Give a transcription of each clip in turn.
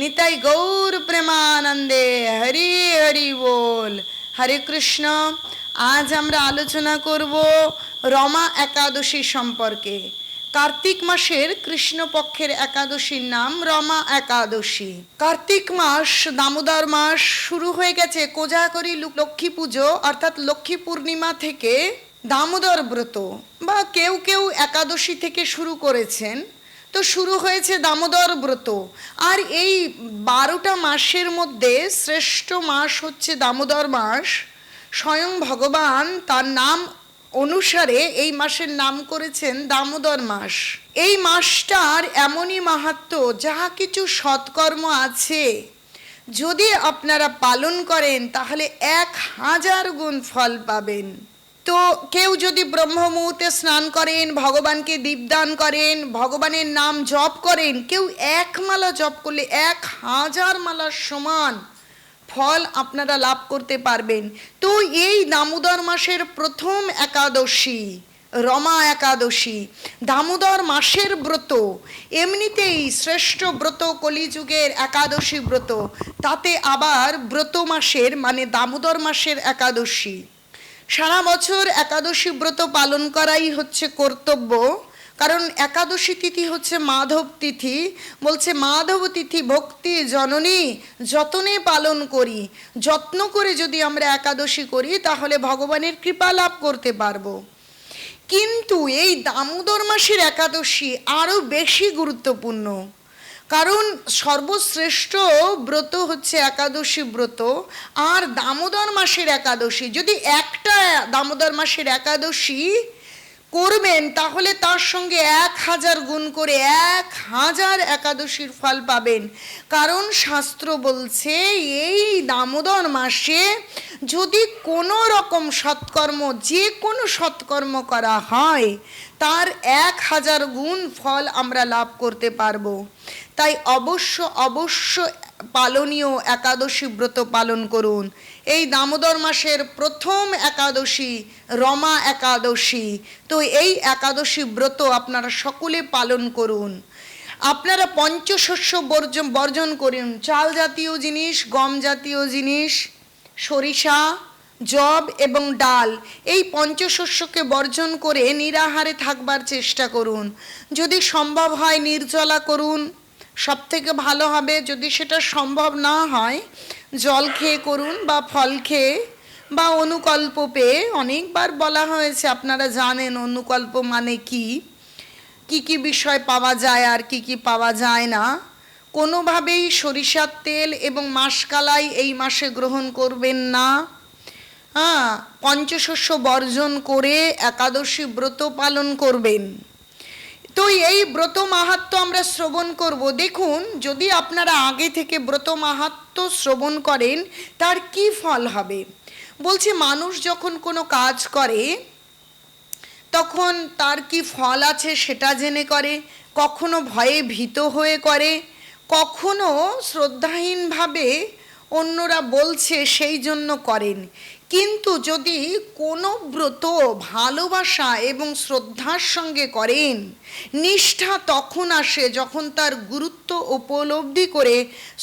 নিতাই গৌর প্রেমানন্দে হরি হরি বল হরে কৃষ্ণ আজ আমরা আলোচনা করব রমা একাদশী সম্পর্কে। কার্তিক মাসের কৃষ্ণপক্ষের একাদশীর নাম রমা একাদশী। কার্তিক মাস, দামোদর মাস শুরু হয়ে গেছে কোজাগরী লক্ষ্মী পুজো, অর্থাৎ লক্ষ্মী পূর্ণিমা থেকে দামোদর ব্রত, বা কেউ কেউ একাদশী থেকে শুরু করেছেন। তো শুরু হয়েছে দামোদর ব্রত। আর এই বারোটা মাসের মধ্যে শ্রেষ্ঠ মাস হচ্ছে দামোদর মাস। স্বয়ং ভগবান তার নাম অনুসারে এই মাসের নাম করেছেন দামোদর মাস। এই মাসটার এমনই মাহাত্ম, যাহা কিছু সৎকর্ম আছে, যদি আপনারা পালন করেন, তাহলে এক হাজার গুণ ফল পাবেন। তো কেউ যদি ব্রহ্ম মুহূর্তে স্নান করেন, ভগবানকে দীপদান করেন, ভগবানের নাম জপ করেন, কেউ এক মালা জপ করলে এক হাজার মালার সমান ফল আপনারা লাভ করতে পারবেন। তো এই দামোদর মাসের প্রথম একাদশী, রমা একাদশী, দামোদর মাসের ব্রত, এমনিতেই শ্রেষ্ঠ ব্রত কলিযুগের একাদশী ব্রত, তাতে আবার ব্রত মাসের মানে দামোদর মাসের একাদশী। সারা বছর একাদশী ব্রত পালন করাই হচ্ছে কর্তব্য। কারণ একাদশী তিথি হচ্ছে মাধব তিথি। বলছে, মাধব তিথি ভক্তি জননী, যতনে পালন করি, যত্ন করে যদি আমরা একাদশী করি, তাহলে ভগবানের কৃপা লাভ করতে পারব। কিন্তু এই দামোদর মাসের একাদশী আরও বেশি গুরুত্বপূর্ণ। কারণ সর্বশ্রেষ্ঠ ব্রত হচ্ছে একাদশী ব্রত, আর দামোদর মাসের একাদশী, যদি একটা দামোদর মাসের একাদশী করবেন, তাহলে তার সঙ্গে এক হাজার গুণ করে এক হাজার একাদশীর ফল পাবেন। কারণ শাস্ত্র বলছে, এই দামোদর মাসে যদি কোনো রকম সৎকর্ম, যে কোনো সৎকর্ম করা হয়, তার এক হাজার গুণ ফল আমরা লাভ করতে পারব। তাই অবশ্য অবশ্য পালনীয় একাদশী ব্রত পালন করুন। এই দামোদর মাসের প্রথম একাদশী, রমা একাদশী। তো এই একাদশী ব্রত আপনারা সকলে পালন করুন। আপনারা পঞ্চশস্য বর্জন বর্জন করুন। চাল জাতীয় জিনিস, গম জাতীয় জিনিস, সরিষা জব এবং ডাল এই পঞ্চশস্যকে বর্জন করে নিরাহারে থাকবার চেষ্টা করুন। যদি সম্ভব হয় নির্জলা করুন। সব থেকে ভালো হবে যদি সেটা সম্ভব না হয়, জল খেয়ে করুন বা ফল খেয়ে বা অনুকল্প পেয়ে, অনেকবার বলা হয়েছে, আপনারা জানেন অনুকল্প মানে কি? কি কি বিষয় পাওয়া যায় আর কি কি পাওয়া যায় না। কোনোভাবেই সরিষার তেল এবং মাসকালাই এই মাসে গ্রহণ করবেন না। হ্যাঁ পঞ্চশস্য বর্জন করে একাদশী ব্রত পালন করবেন। তো এই ব্রত মাহাত্ম আমরা শ্রবণ করব। দেখুন, যদি আপনারা আগে থেকে ব্রত মাহাত্ম শ্রবণ করেন, তার কি ফল হবে? বলছে, মানুষ যখন কোনো কাজ করে, তখন তার কি ফল আছে সেটা জেনে করে, কখনো ভয়ে ভীত হয়ে করে, কখনো শ্রদ্ধাহীনভাবে অন্যরা বলছে সেই জন্য করেন। কিন্তু যদি কোনো ব্রত ভালোবাসা এবং শ্রদ্ধার সঙ্গে করেন, নিষ্ঠা তখন আসে যখন তার গুরুত্ব উপলব্ধি করে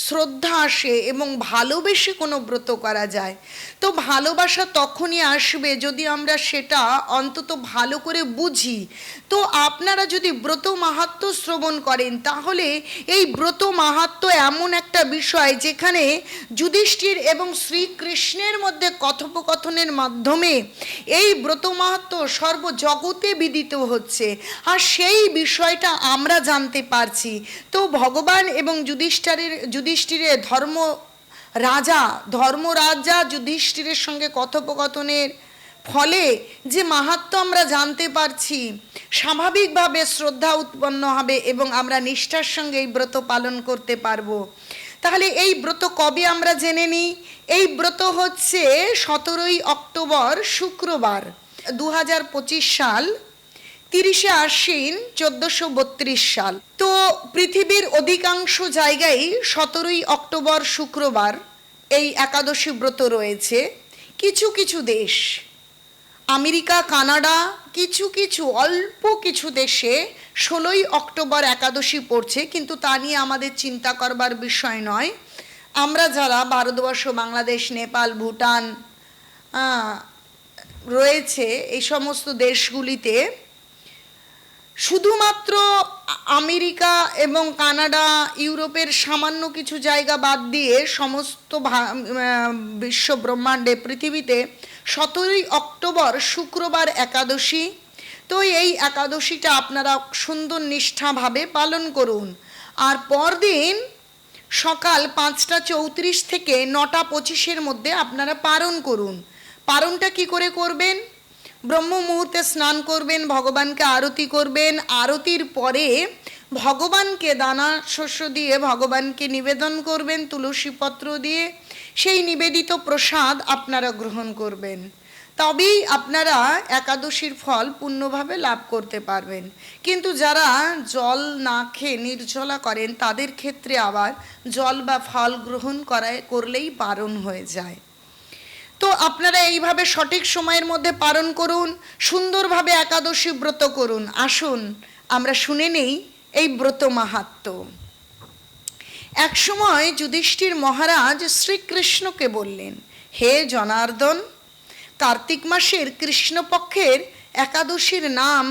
শ্রদ্ধা আসে এবং ভালোবেসে কোনো ব্রত করা যায়। তো ভালোবাসা তখনই আসবে যদি আমরা সেটা অন্তত ভালো করে বুঝি। তো আপনারা যদি ব্রত মাহাত্ম শ্রবণ করেন, তাহলে এই ব্রত মাহাত্ম এমন একটা বিষয় যেখানে যুধিষ্ঠির এবং শ্রীকৃষ্ণের মধ্যে কথোপকথনের মাধ্যমে এই ব্রত মাহাত্ম সর্বজগতে বিদিত হচ্ছে। আর সেই বিষয়টা আমরা জানতে পারছি। তো ভগবান এবং যুধিষ্ঠিরের যুধিষ্ঠিরের ধর্ম রাজা ধর্মরাজা যুধিষ্ঠিরের সঙ্গে কথোপকথনের ফলে যে মাহাত্ম আমরা জানতে পারছি, স্বাভাবিকভাবে শ্রদ্ধা উৎপন্ন হবে এবং আমরা নিষ্ঠার সঙ্গে এই ব্রত পালন করতে পারব। তাহলে এই ব্রত কবে আমরা জেনে নিই? এই ব্রত হচ্ছে সতেরোই অক্টোবর শুক্রবার দু হাজার পঁচিশ সাল, তিরিশে আশ্বিন, চোদ্দোশো বত্রিশ সাল। তো পৃথিবীর অধিকাংশ জায়গায় সতেরোই অক্টোবর শুক্রবার এই একাদশী ব্রত রয়েছে। কিছু কিছু দেশ আমেরিকা, কানাডা, কিছু কিছু, অল্প কিছু দেশে ষোলোই অক্টোবর একাদশী পড়ছে, কিন্তু তা নিয়ে আমাদের চিন্তা করবার বিষয় নয়। আমরা যারা ভারতবর্ষ, বাংলাদেশ, নেপাল, ভুটান রয়েছে, এই সমস্ত দেশগুলিতে শুধুমাত্র আমেরিকা এবং কানাডা, ইউরোপের সামান্য কিছু জায়গা বাদ দিয়ে সমস্ত বিশ্ব ব্রহ্মাণ্ডে, পৃথিবীতে সতেরোই অক্টোবর শুক্রবার একাদশী। তো এই একাদশীটা আপনারা সুন্দর নিষ্ঠাভাবে পালন করুন। আর পরদিন সকাল পাঁচটা চৌত্রিশ থেকে নটা পঁচিশের মধ্যে আপনারা পালন করুন। পালনটা কি করে করবেন? ব্রহ্ম মুহূর্তে স্নান করবেন, ভগবানকে আরতি করবেন। আরতির পরে ভগবানকে দানা শস্য দিয়ে ভগবানকে নিবেদন করবেন, তুলসী পত্র দিয়ে। সেই নিবেদিত প্রসাদ আপনারা গ্রহণ করবেন। তবেই আপনারা একাদশীর ফল পূর্ণভাবে লাভ করতে পারবেন। কিন্তু যারা জল না খেয়ে নির্জলা করেন, তাদের ক্ষেত্রে আবার জল বা ফল গ্রহণ করায়, করলেই বারণ হয়ে যায়। তো আপনারা এইভাবে সঠিক সময়ের মধ্যে পালন করুন, সুন্দরভাবে একাদশী ব্রত করুন। আসুন, আমরা শুনে নেই এই ব্রত মাহাত্ম্য একসময় যুধিষ্ঠির মহারাজ শ্রীকৃষ্ণকে বললেন, হে জনার্দন, কার্তিক মাসের কৃষ্ণপক্ষের একাদশীর নাম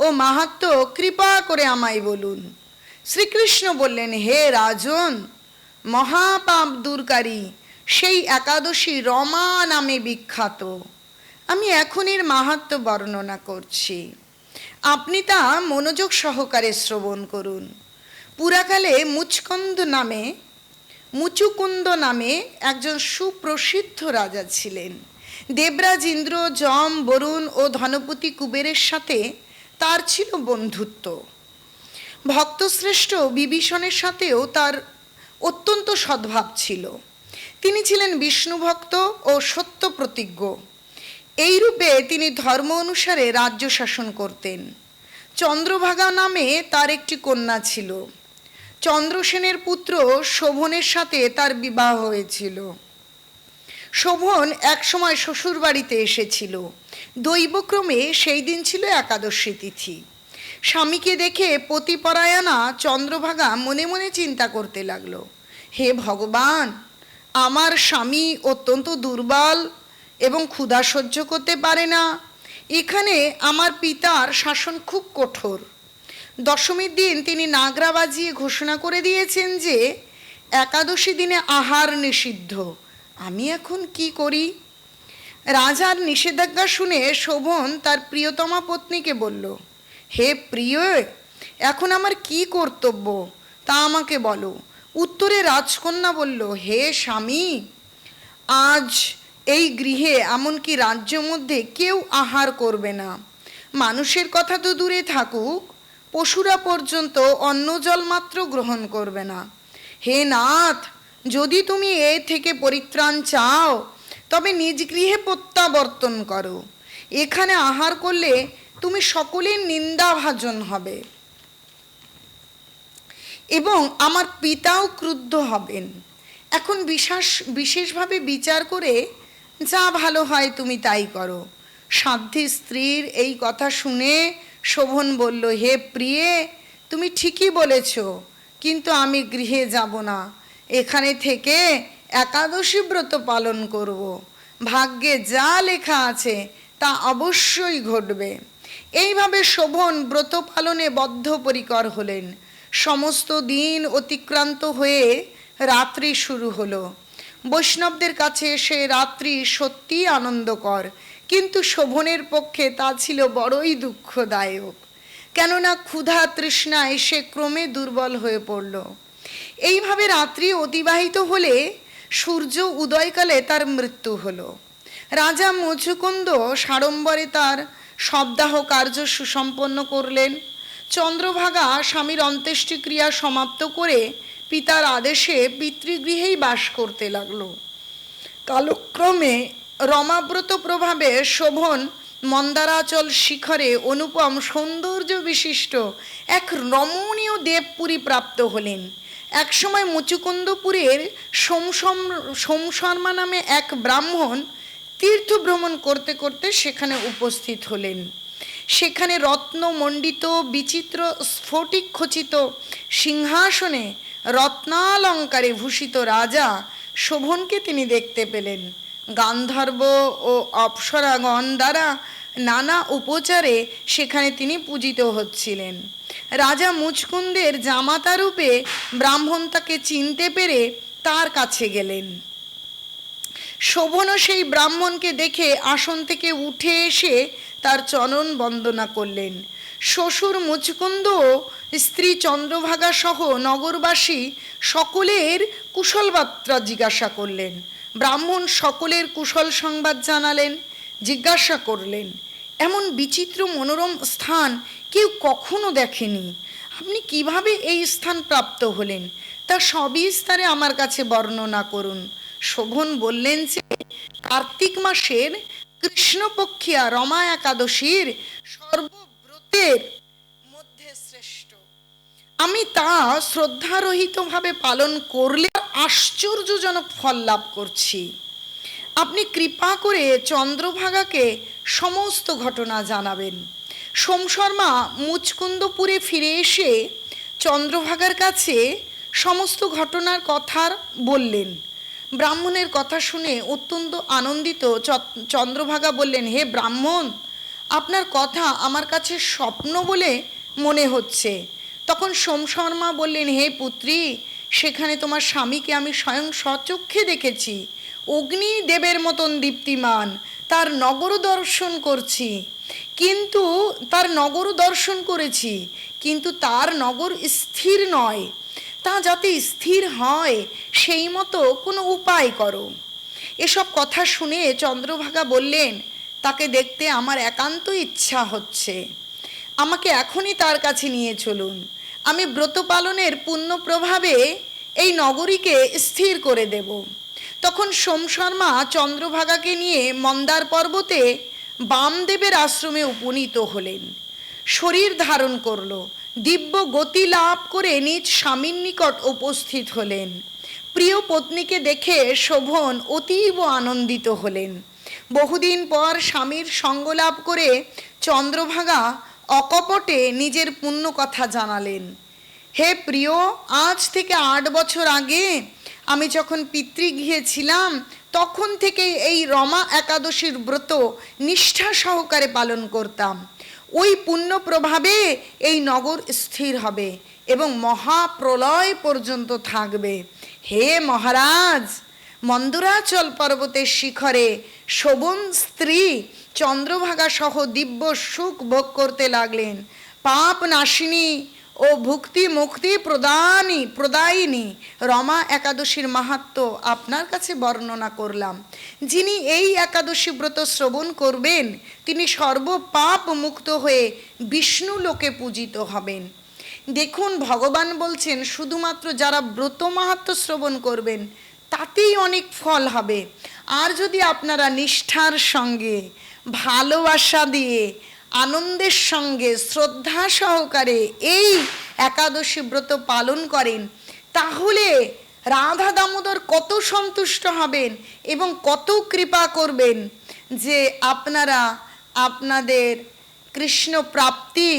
ও মাহাত্ম্য কৃপা করে আমায় বলুন। শ্রীকৃষ্ণ বললেন, হে রাজন, মহাপাপ দূরকারী, সেই একাদশী রমা নামে বিখ্যাত। আমি এখন এর মাহাত্ম্য বর্ণনা করছি। আপনি তা মনোযোগ সহকারে শ্রবণ করুন। পুরাকালে মুচকন্দ নামে, মুচুকুন্দ নামে একজন সুপ্রসিদ্ধ রাজা ছিলেন। দেবরাজ ইন্দ্র, যম, বরুণ ও ধনপতি কুবেরের সাথে তার ছিল বন্ধুত্ব। ভক্তশ্রেষ্ঠ বিভীষণের সাথেও তার অত্যন্ত সদ্ভাব ছিল। তিনি ছিলেন বিষ্ণুভক্ত ও সত্য প্রতিজ্ঞ। এইরূপে তিনি ধর্ম অনুসারে রাজ্য শাসন করতেন। চন্দ্রভাগা নামে তার একটি কন্যা ছিল। চন্দ্রসেনের পুত্র শোভনের সাথে তার বিবাহ হয়েছিল। শোভন একসময় শ্বশুর বাড়িতে এসেছিল। দৈবক্রমে সেই দিন ছিল একাদশী তিথি। স্বামীকে দেখে পতিপরায়ণা চন্দ্রভাগা মনে মনে চিন্তা করতে লাগল, হে ভগবান, আমার স্বামী অত্যন্ত দুর্বল এবং ক্ষুধা সহ্য করতে পারে না। এখানে আমার পিতার শাসন খুব কঠোর। দশমীর দিন তিনি নাগরা বাজিয়ে ঘোষণা করে দিয়েছেন যে একাদশী দিনে আহার নিষিদ্ধ। আমি এখন কি করি? রাজার নিষেধাজ্ঞা শুনে শোভন তার প্রিয়তমা পত্নীকে বলল, হে প্রিয়, এখন আমার কি কর্তব্য? তা আমাকে বলো। উত্তরে রাজকন্যা বলল, হে স্বামী, আজ এই গৃহে এমনকি রাজ্য মধ্যে কেউ আহার করবে না। মানুষের কথা তো দূরে থাকুক পশুরা পর্যন্ত অন্ন জল মাত্র গ্রহণ করবে না। হে নাথ, যদি তুমি এ থেকে পরিত্রাণ চাও, তবে নিজ গৃহে প্রত্যাবর্তন করো। এখানে আহার করলে তুমি সকলের নিন্দাভাজন হবে এবং আমার পিতাও ক্রুদ্ধ হবেন। এখন বিশেষ, বিশেষভাবে বিচার করে যা ভালো হয় তুমি তাই করো। সাধ্যী স্ত্রীর এই কথা শুনে শোভন বলল, হে প্রিয়ে, তুমি ঠিকই বলেছ, কিন্তু আমি গৃহে যাব না। এখানে থেকে একাদশী ব্রত পালন করব। ভাগ্যে যা লেখা আছে, তা অবশ্যই ঘটবে। এইভাবে শোভন ব্রত পালনে বদ্ধপরিকর হলেন। সমস্ত দিন অতিক্রান্ত হয়ে রাত্রি শুরু হলো। বৈষ্ণবদের কাছে সে রাত্রি সত্যি আনন্দকর। কিন্তু শোভনের পক্ষে তা ছিল বড়ই দুঃখদায়ক। কেননা ক্ষুধা তৃষ্ণায় সে ক্রমে দুর্বল হয়ে পড়ল। এইভাবে রাত্রি অতিবাহিত হলে সূর্য উদয়কালে তার মৃত্যু হলো। রাজা মধুকুন্দ সাড়ম্বরে তার সপ্তাহ কার্য সুসম্পন্ন করলেন। চন্দ্রভাগা স্বামীর অন্ত্যেষ্টিক্রিয়া সমাপ্ত করে পিতার আদেশে পিতৃগৃহেই বাস করতে লাগল। কালক্রমে রমাব্রত প্রভাবে শোভন মন্দারাচল শিখরে অনুপম সৌন্দর্য বিশিষ্ট এক রমণীয় দেবপুরী প্রাপ্ত হলেন। একসময় মুচুকুন্দপুরের সোমসম, সোমশর্মা নামে এক ব্রাহ্মণ তীর্থ ভ্রমণ করতে করতে সেখানে উপস্থিত হলেন। সেখানে রত্নমণ্ডিত বিচিত্র, স্ফটিক খচিত সিংহাসনে রত্নালঙ্কারে ভূষিত রাজা শোভনকে তিনি দেখতে পেলেন। গান্ধর্ব ও অপ্সরাগণ দ্বারা নানা উপচারে সেখানে তিনি পূজিত হচ্ছিলেন। রাজা মুচকুন্দের জামাতা রূপে ব্রাহ্মণ তাকে চিনতে পেরে তার কাছে গেলেন। শোভনও সেই ব্রাহ্মণকে দেখে আসন থেকে উঠে এসে তার চরণ বন্দনা করলেন। শ্বশুর মুচকুন্দ স্ত্রী চন্দ্রভাগা সহ নগরবাসী সকলের কুশলবার্তা জিজ্ঞাসা করলেন। ব্রাহ্মণ সকলের কুশল সংবাদ জানালেন, জিজ্ঞাসা করলেন, এমন বিচিত্র মনোরম স্থান কেউ কখনো দেখেনি? আপনি কীভাবে এই স্থান প্রাপ্ত হলেন? তা সবিস্তারে আমার কাছে বর্ণনা করুন। শোভন বললেন যে, কার্তিক মাসের কৃষ্ণপক্ষিয়া রমা একাদশীর সর্বব্রতের মধ্যে শ্রেষ্ঠ। আমি তা শ্রদ্ধারহিতভাবে পালন করলে আশ্চর্যজনক ফল লাভ করছি। আপনি কৃপা করে চন্দ্রভাগাকে সমস্ত ঘটনা জানাবেন। সোম শর্মা মুচকুন্দপুরে ফিরে এসে চন্দ্রভাগার কাছে সমস্ত ঘটনার কথার বললেন। ব্রাহ্মণের কথা শুনে অত্যন্ত আনন্দিত চন্দ্রভাগা বললেন, হে ব্রাহ্মণ, আপনার কথা আমার কাছে স্বপ্ন বলে মনে হচ্ছে। তখন সোম শর্মা বললেন, হে পুত্রী সেখানে তোমার স্বামীকে আমি স্বয়ং সচক্ষে দেখেছি। অগ্নি দেবের মতন দীপ্তিমান। তার নগর দর্শন করছি। কিন্তু তার নগর দর্শন করেছি। কিন্তু তার নগর স্থির নয়। তা যাতে স্থির হয়, সেই মতো কোনো উপায় করো। এসব কথা শুনে চন্দ্রভাগা বললেন, তাকে দেখতে আমার একান্ত ইচ্ছা হচ্ছে। আমাকে এখনই তার কাছে নিয়ে চলুন। আমি ব্রত পালনের পুণ্য প্রভাবে এই নগরীকে স্থির করে দেব। তখন সোম শর্মা চন্দ্রভাগাকে নিয়ে মন্দার পর্বতে বামদেবের আশ্রমে উপনীত হলেন। শরীর ধারণ করল, দিব্য গতি লাভ করে নিজ স্বামীর নিকট উপস্থিত হলেন। প্রিয় পত্নীকে দেখে শোভন অতীব আনন্দিত হলেন। বহুদিন পর স্বামীর সঙ্গ লাভ করে চন্দ্রভাগা অকপটে নিজের পুণ্য কথা জানালেন। হে প্রিয়, আজ থেকে আট বছর আগে আমি যখন পিতৃগৃহে ছিলাম, তখন থেকে এই রমা একাদশীর ব্রত নিষ্ঠা সহকারে পালন করতাম। ওই পুণ্য প্রভাবে এই নগর স্থির হবে এবং মহাপ্রলয় পর্যন্ত থাকবে। হে মহারাজ, মন্দুরাচল পর্বতের শিখরে শোভন স্ত্রী চন্দ্রভাগা সহ দিব্য সুখ ভোগ করতে লাগলেন। পাপ নাশিনী ও ভুক্তি মুক্তি প্রদানী, প্রদায়িনী রমা একাদশীর মাহাত্ম আপনার কাছে বর্ণনা করলাম। যিনি এই একাদশী ব্রত শ্রবণ করবেন, তিনি সর্বপাপ মুক্ত হয়ে বিষ্ণু লোকে পূজিত হবেন। দেখুন, ভগবান বলছেন, শুধুমাত্র যারা ব্রত মাহাত্ম শ্রবণ করবেন, তাতেই অনেক ফল হবে। আর যদি আপনারা নিষ্ঠার সঙ্গে ভালোবাসা দিয়ে, আনন্দের সঙ্গে, শ্রদ্ধা সহকারে এই একাদশী ব্রত পালন করেন, তাহলে রাধা দামোদর কত সন্তুষ্ট হবেন এবং কত কৃপা করবেন যে আপনারা আপনাদের কৃষ্ণ প্রাপ্তি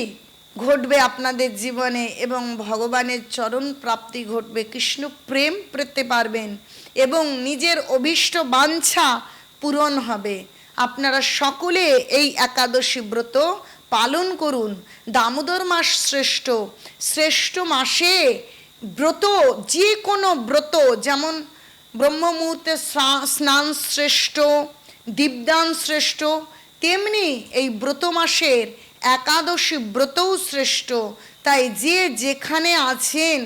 ঘটবে আপনাদের জীবনে এবং ভগবানের চরণ প্রাপ্তি ঘটবে, কৃষ্ণ প্রেম পেতে পারবেন এবং নিজের অভীষ্ট বাঞ্ছা পূরণ হবে। আপনারা সকলে এই একাদশী ব্রত পালন করুন। দামোদর মাস শ্রেষ্ঠ। শ্রেষ্ঠ মাসে ব্রত যে কোনো ব্রত, যেমন ব্রহ্ম মুহূর্তে স্নান শ্রেষ্ঠ, দীপদান শ্রেষ্ঠ, তেমনি এই ব্রত মাসের একাদশী ব্রতও শ্রেষ্ঠ। তাই যে যেখানে আছেন,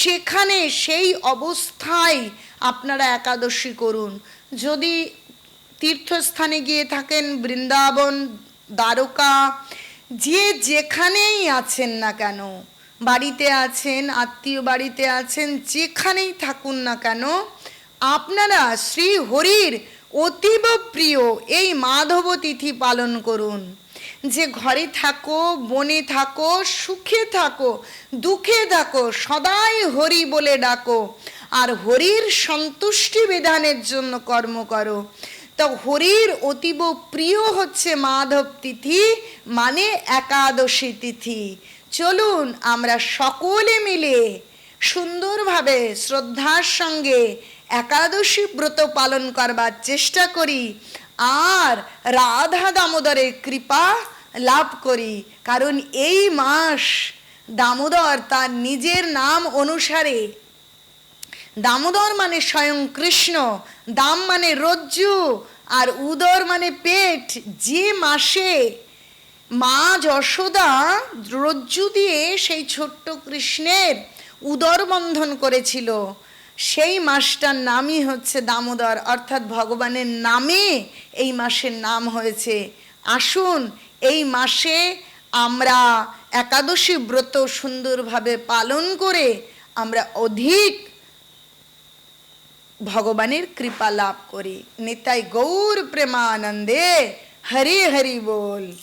সেখানে সেই অবস্থায় আপনারা একাদশী করুন। যদি তীর্থস্থানে গিয়ে থাকেন বৃন্দাবন, দ্বারকা, যে যেখানেই আছেন না কেন, বাড়িতে আছেন, আত্মীয় বাড়িতে আছেন, যেখানেই থাকুন না কেন, আপনারা শ্রী হরির অতীব প্রিয় এই মাধব তিথি পালন করুন। যে ঘরে থাকো, বনে থাকো, সুখে থাকো, দুঃখে থাকো, সদাই হরি বলে ডাকো, আর হরির সন্তুষ্টি বিধানের জন্য কর্ম করো। তো হরির অতীব প্রিয় হচ্ছে মাধব তিথি মানে একাদশী তিথি। চলুন আমরা সকলে মিলে সুন্দরভাবে শ্রদ্ধার সঙ্গে একাদশী ব্রত পালন করবার চেষ্টা করি আর রাধা দামোদরের কৃপা লাভ করি। কারণ এই মাস দামোদর তার নিজের নাম অনুসারে, দামোদর মানে স্বয়ং কৃষ্ণ দাম মানে রজ্জু আর উদর মানে পেট। যে মাসে মা যশোদা রজ্জু দিয়ে সেই ছোট্ট কৃষ্ণের উদর বন্ধন করেছিল, সেই মাসটার নামই হচ্ছে দামোদর। অর্থাৎ ভগবানের নামে এই মাসের নাম হয়েছে। আসুন, এই মাসে আমরা একাদশী ব্রত সুন্দরভাবে পালন করে আমরা অধিক ভগবানের কৃপা লাভ করি। নিতাই গৌর প্রেমানন্দে হরি হরি বল।